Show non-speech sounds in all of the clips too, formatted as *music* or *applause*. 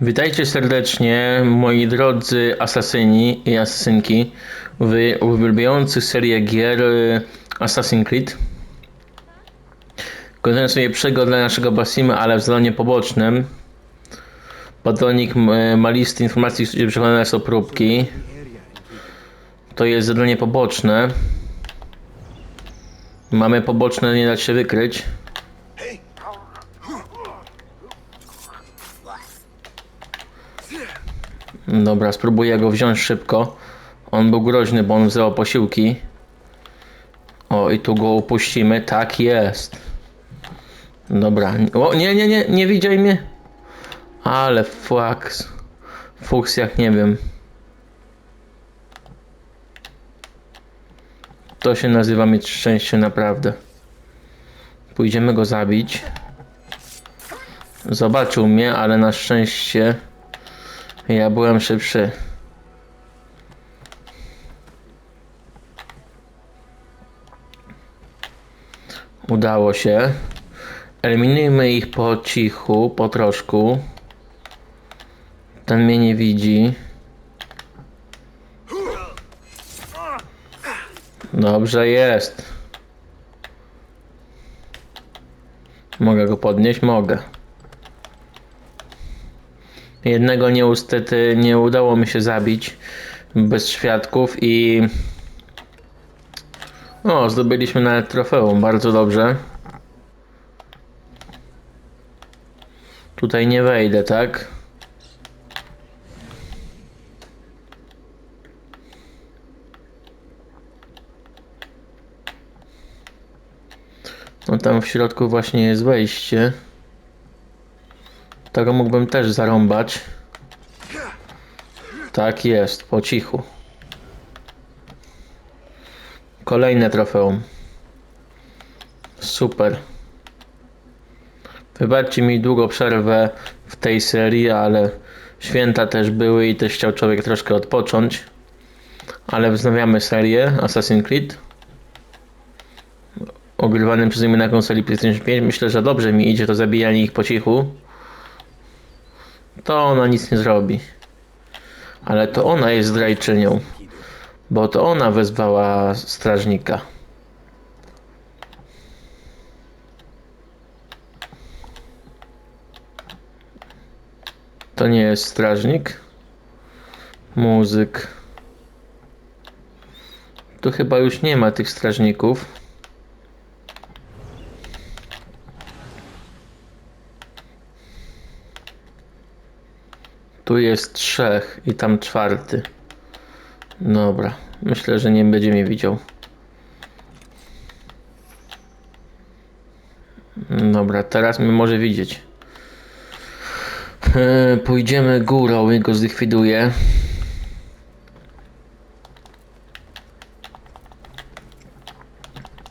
Witajcie serdecznie, moi drodzy asasyni i asasynki w uwielbiających serię gier y, Assassin's Creed. Przygód dla naszego Basima, ale w zadaniu pobocznym. M- ma listy informacji, gdzie przechodzone są próbki. To jest zadanie poboczne. Mamy poboczne, nie da się wykryć. Dobra, spróbuję go wziąć szybko. On był groźny, bo on wziął posiłki. O, i tu go upuścimy. Tak jest. Dobra. O, nie, nie, nie, nie widziaj mnie. Ale fuks. Fuks jak nie wiem. To się nazywa mieć szczęście naprawdę. Pójdziemy go zabić. Zobaczył mnie, ale na szczęście ja byłem szybszy. Udało się. Eliminujmy ich po cichu, po troszku. Ten mnie nie widzi. Dobrze jest. Mogę go podnieść? Mogę. Jednego niestety nie udało mi się zabić bez świadków i o, zdobyliśmy nawet trofeum, bardzo dobrze. Tutaj nie wejdę, tak? No tam w środku właśnie jest wejście. Tego mógłbym też zarąbać. Tak jest, po cichu. Kolejne trofeum. Super. Wybaczcie mi długo przerwę w tej serii, ale święta też były i też chciał człowiek troszkę odpocząć. Ale wznawiamy serię Assassin's Creed. Ogrywanym przeze mnie na konsoli PlayStation 5. Myślę, że dobrze mi idzie to zabijanie ich po cichu. To ona nic nie zrobi. Ale to ona jest zdrajczynią. Bo to ona wezwała strażnika. To nie jest strażnik. Muzyk. Tu chyba już nie ma tych strażników. Tu jest trzech i tam czwarty. Dobra, myślę, że nie będzie mnie widział. Dobra, teraz mnie może widzieć. E, Pójdziemy górą i go zlikwiduję.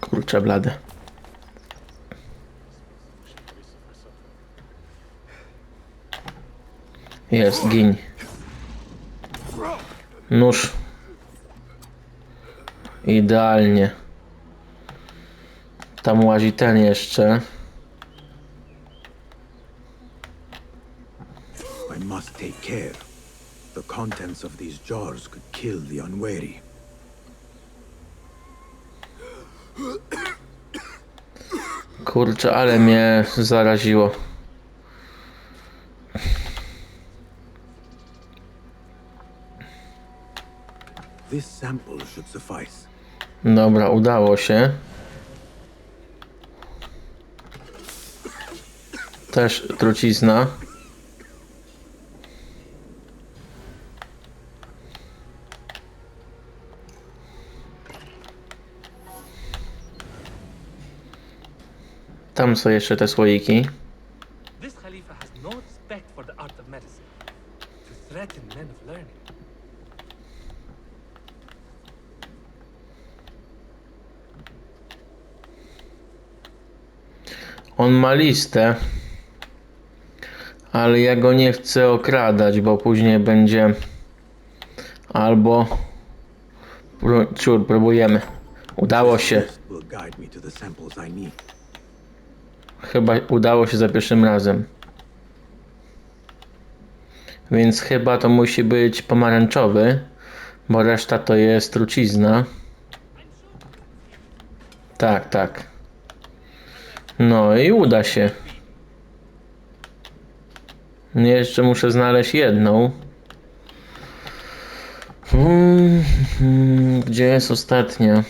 Kurczę blade. Jest, gin. Nóż. Idealnie. Tam łazi ten jeszcze. I must take care. The contents of these jars could kill the unwary. Kurczę, ale mnie zaraziło. Dobra, udało się. Też trucizna. Tam są jeszcze te słoiki. This Khalifa has no respect for the art of medicine. To threaten men of learning. On ma listę, ale ja go nie chcę okradać, bo później będzie albo ciur, próbujemy. Udało się. Chyba udało się za pierwszym razem. Więc chyba to musi być pomarańczowy, bo reszta to jest trucizna. Tak, tak. No i uda się. Jeszcze muszę znaleźć jedną. Hmm, Gdzie jest ostatnia?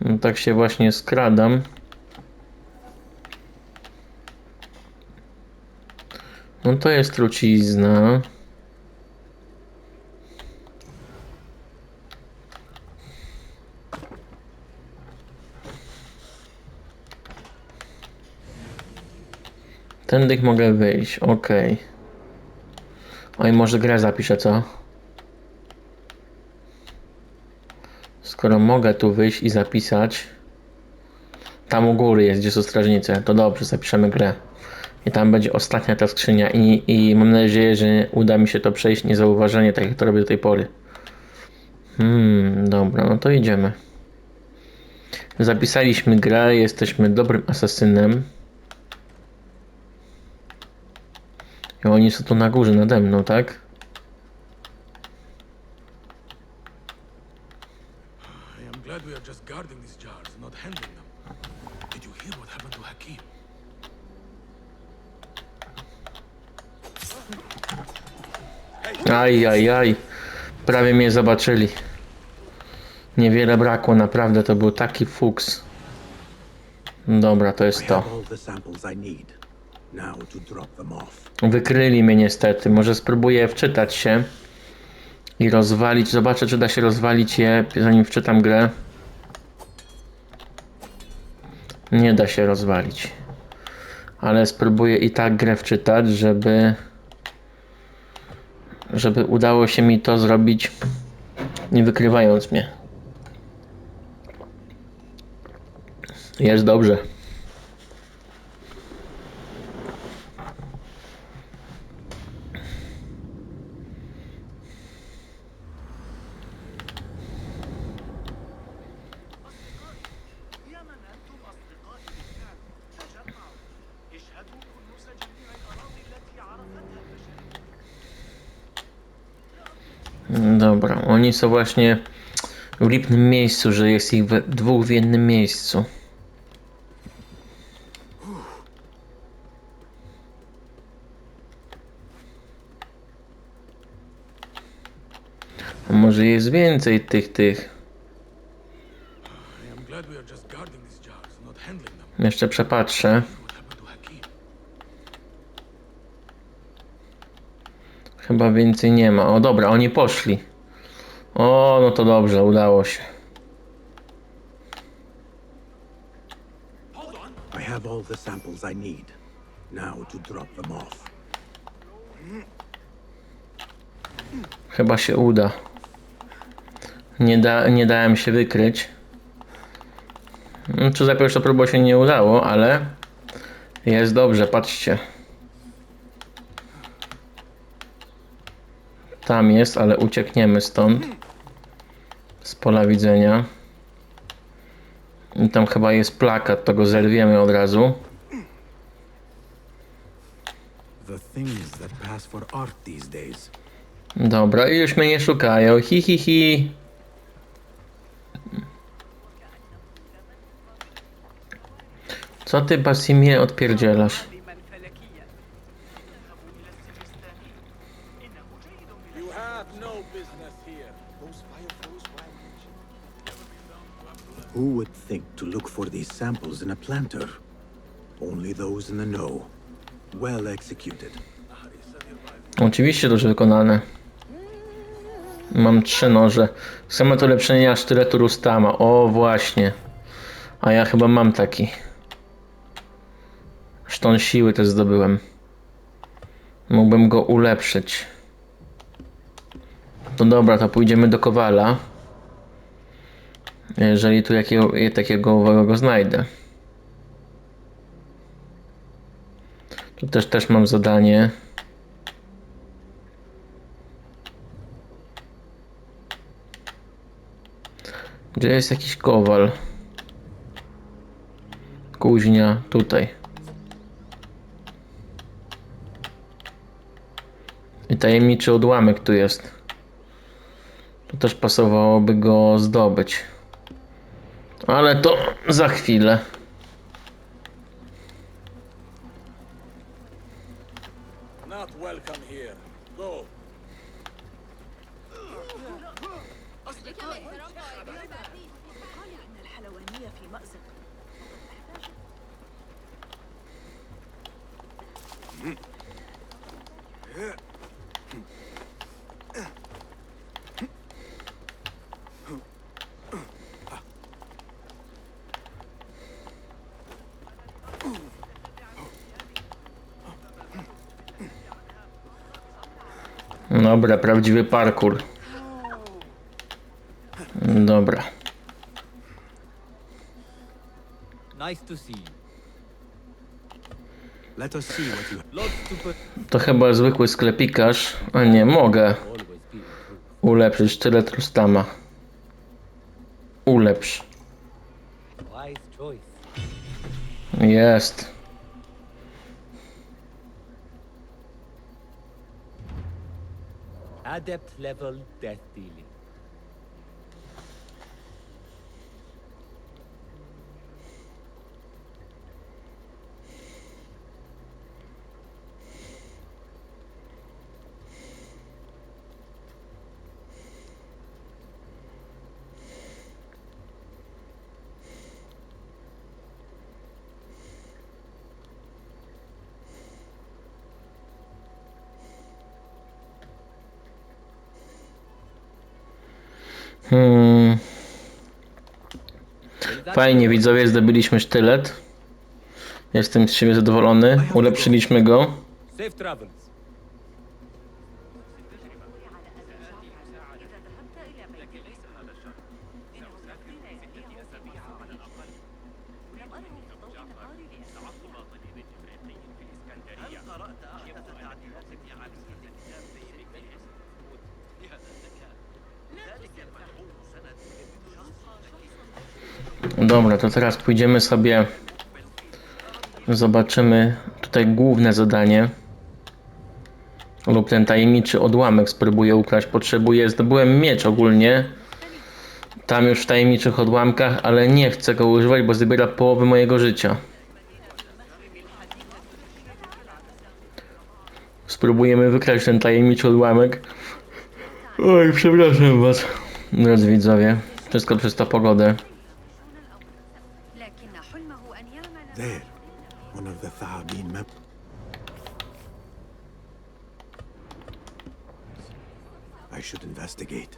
No tak się właśnie skradam. No to jest trucizna. Tędy mogę wyjść, okej. Oj, może grę zapiszę, co? Skoro mogę tu wyjść i zapisać. Tam u góry jest, gdzie są strażnice. To dobrze, zapiszemy grę. I tam będzie ostatnia ta skrzynia i, i mam nadzieję, że uda mi się to przejść niezauważenie, tak jak to robię do tej pory. Hmm, dobra, no to idziemy. Zapisaliśmy grę, jesteśmy dobrym asasynem. Oni są tu na górze nade mną, tak? Glad we are just guarding these jars, not handling them. Did you hear what happened to Hakim? Aj, aj, aj. Prawie mnie zobaczyli. Niewiele brakło, naprawdę to był taki fuks. Dobra, to jest to. Wykryli mnie niestety. Może spróbuję wczytać się i rozwalić. Zobaczę, czy da się rozwalić je, zanim wczytam grę. Nie da się rozwalić. Ale spróbuję i tak grę wczytać, żeby żeby udało się mi to zrobić nie wykrywając mnie. Jest dobrze. Dobra, oni są właśnie w lipnym miejscu, że jest ich we, dwóch w jednym miejscu. A może jest więcej tych, tych. Jeszcze przepatrzę. Chyba więcej nie ma. O dobra, oni poszli. O, no to dobrze, udało się. I have all the samples I need. Now to drop them off. Chyba się uda. Nie, da, nie dałem się wykryć. No, Czy za pierwszą próbą się nie udało, ale jest dobrze, patrzcie. Tam jest, ale uciekniemy stąd. Pola widzenia. I tam chyba jest plakat, to go zerwiemy od razu. Dobra, i już mnie nie szukają. Hi, hi, hi. Co ty, Basimie, odpierdzielasz? Who would think to look for these samples in a planter? Only those in the know. Well executed. Oczywiście dobrze wykonane. Mam trzy noże. Chcemy to ulepszenia sztyletu Rustama. O, właśnie. A ja chyba mam taki. Szton siły też zdobyłem. Mógłbym go ulepszyć. To dobra, to pójdziemy do Kowala. Jeżeli tu jakiego, takiego owego znajdę. Tu też, też mam zadanie. Gdzie jest jakiś kowal? Kuźnia tutaj. I tajemniczy odłamek tu jest. Tu też pasowałoby go zdobyć. Ale to za chwilę. Not welcome here. Go. قال أن الحلوانية في مأزق Dobra, prawdziwy parkour. Dobra. To chyba zwykły sklepikarz. A nie, mogę ulepszyć sztylet Rustama. Ulepsz. Jest. Adept level death dealing. Hmm. Fajnie, widzowie, zdobyliśmy sztylet. Jestem z siebie zadowolony. Ulepszyliśmy go. Dobra, to teraz pójdziemy sobie. Zobaczymy tutaj główne zadanie. Lub ten tajemniczy odłamek spróbuję ukraść. Potrzebuję, zdobyłem miecz ogólnie. Tam już w tajemniczych odłamkach, ale nie chcę go używać, bo zabiera połowę mojego życia. Spróbujemy wykraść ten tajemniczy odłamek. Oj, przepraszam was, drodzy widzowie. Wszystko przez tą pogodę. There, one of the Thaabin mem- I should investigate.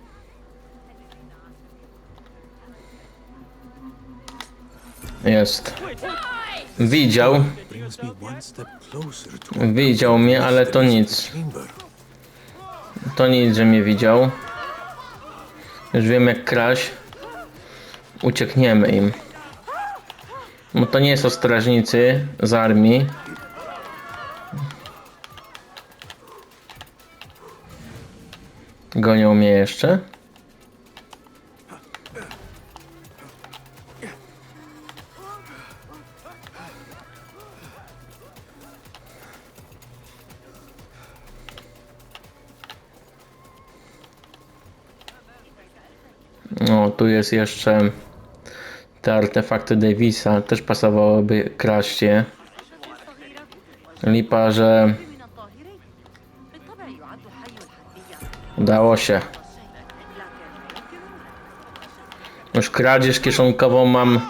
Jest. Widział, widział mnie, ale to nic. To nic, że mnie widział. Już wiem jak kraść. Uciekniemy im. Bo to nie są strażnicy z armii. Gonią mnie jeszcze. No, tu jest jeszcze te artefakty Davisa też pasowałyby kraście. Lipa, że udało się. Już kradzież kieszonkową mam.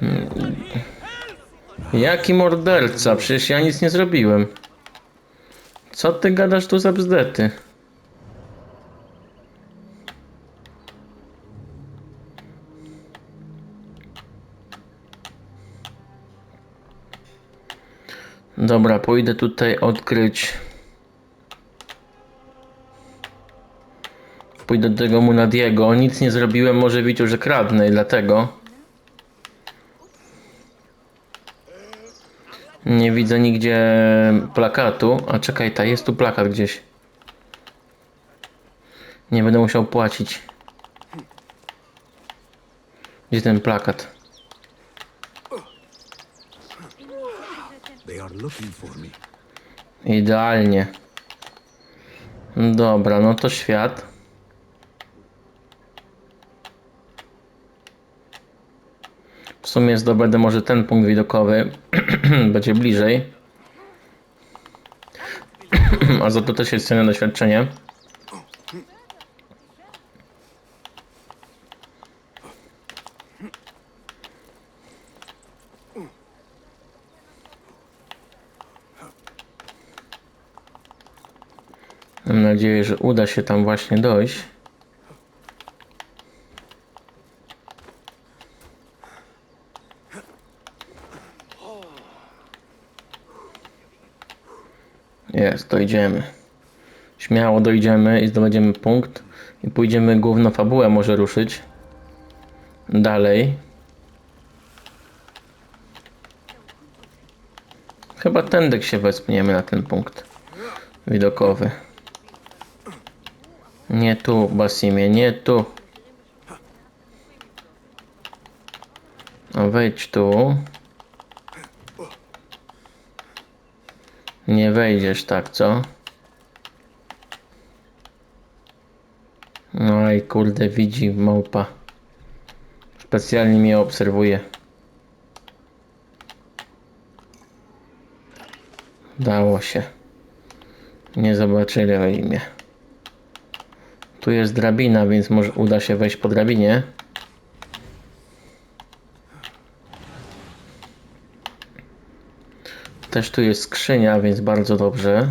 Hmm. Jaki morderca? Przecież ja nic nie zrobiłem. Co ty gadasz tu za bzdety? Dobra, pójdę tutaj odkryć. Pójdę do tego Munadiego. Nic nie zrobiłem, może widział, że kradnę i dlatego. Nie widzę nigdzie plakatu. A czekaj, ta jest tu plakat gdzieś. Nie będę musiał płacić. Gdzie ten plakat? They are looking for me. Idealnie. Dobra, no to świat. W sumie zdobędę może ten punkt widokowy. *clears throat* Będzie bliżej. *clears throat* A za to też jest cenne doświadczenie. Mam nadzieję, że uda się tam właśnie dojść. Jest, dojdziemy. Śmiało dojdziemy i zdobędziemy punkt. I pójdziemy główną fabułę może ruszyć. Dalej. Chyba tędy się wespniemy na ten punkt widokowy. Nie tu, Basimie, nie tu. No wejdź tu. Nie wejdziesz tak, co? No i kurde, widzi małpa. Specjalnie mnie obserwuje. Dało się. Nie zobaczyli mnie. Tu jest drabina, więc może uda się wejść po drabinie. Też tu jest skrzynia, więc bardzo dobrze.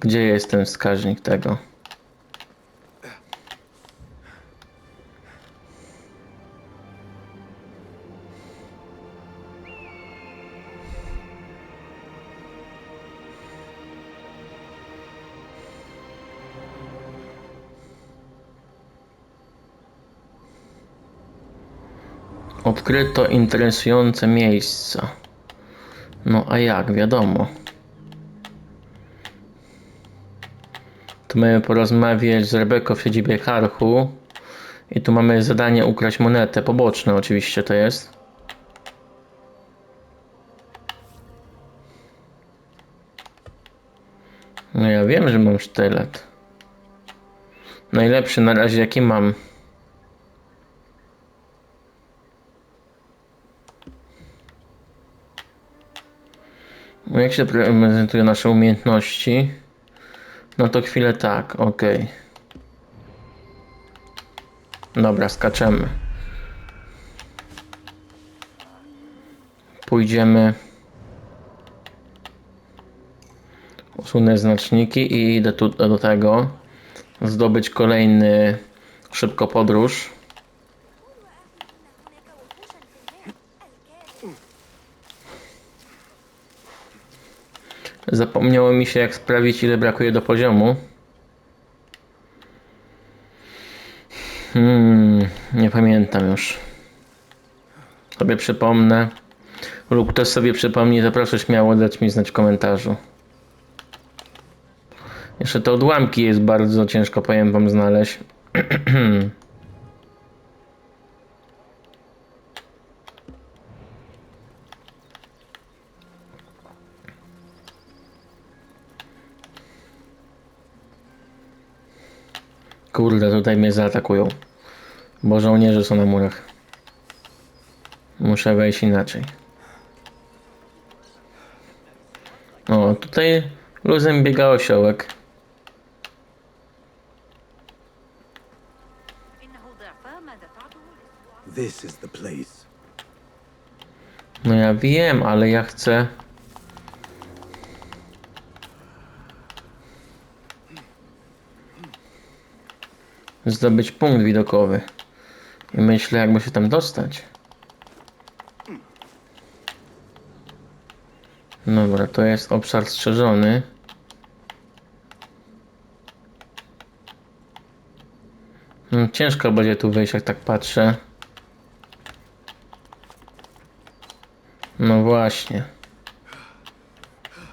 Gdzie jest ten wskaźnik tego? Odkryto interesujące miejsca. No a jak, wiadomo. Tu mamy porozmawiać z Rebeką w siedzibie Karchu. I tu mamy zadanie ukraść monetę. Poboczne oczywiście to jest. No ja wiem, że mam sztylet. Najlepszy na razie jaki mam. Jak się prezentują nasze umiejętności? No to chwilę tak, ok. Dobra, skaczemy. Pójdziemy. Usunę znaczniki i idę tu do tego. Zdobyć kolejny szybko podróż. Zapomniało mi się jak sprawdzić ile brakuje do poziomu. Hmm, nie pamiętam już. Sobie przypomnę. Lub ktoś sobie przypomni, to proszę śmiało dać mi znać w komentarzu. Jeszcze te odłamki jest bardzo ciężko, powiem wam, znaleźć. *clears throat* Kurde, tutaj mnie zaatakują. Bo żołnierze są na murach. Muszę wejść inaczej. O, tutaj luzem biega osiołek. No ja wiem, ale ja chcę... Zdobyć punkt widokowy. I myślę, jakby się tam dostać. Dobra, to jest obszar strzeżony. Hmm, ciężko będzie tu wejść, jak tak patrzę. No właśnie.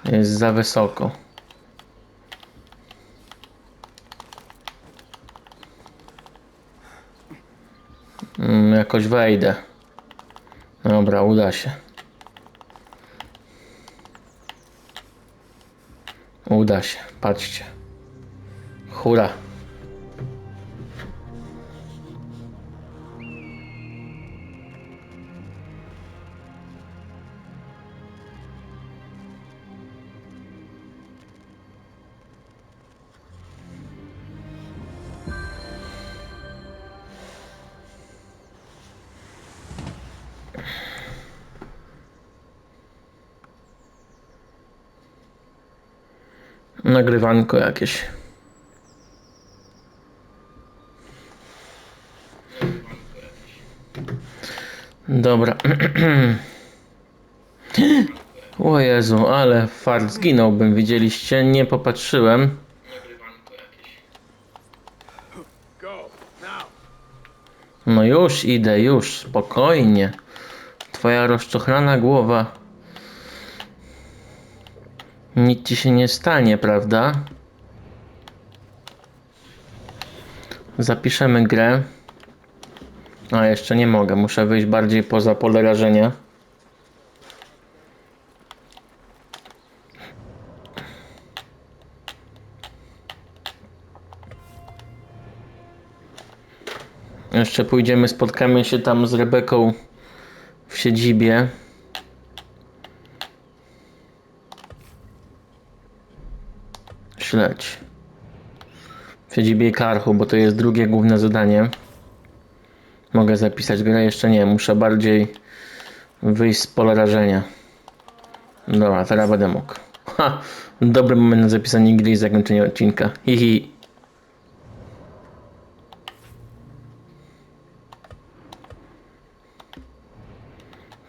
Jest za wysoko. Jakoś wejdę. Dobra, uda się. Uda się, patrzcie. Hura. Nagrywanko jakieś. Dobra. *clears throat* O Jezu, ale fart zginąłbym, widzieliście? Nie popatrzyłem. No już idę, już, spokojnie. Twoja rozczochrana głowa. Nic ci się nie stanie, prawda? Zapiszemy grę. A jeszcze nie mogę, muszę wyjść bardziej poza pole rażenia. Jeszcze pójdziemy, spotkamy się tam z Rebeką w siedzibie. Śledź. W siedzibie Karchu, bo to jest drugie główne zadanie. Mogę zapisać grę? Jeszcze nie, muszę bardziej wyjść z pola rażenia. Dobra, teraz będę mógł. Ha! Dobry moment na zapisanie gry i zakończenie odcinka. Hihi.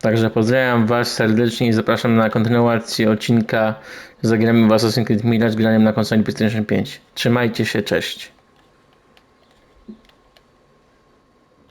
Także pozdrawiam Was serdecznie i zapraszam na kontynuację odcinka Zagramy w Assassin's Creed Mirage graniem na konsoli PlayStation 5. Trzymajcie się, cześć.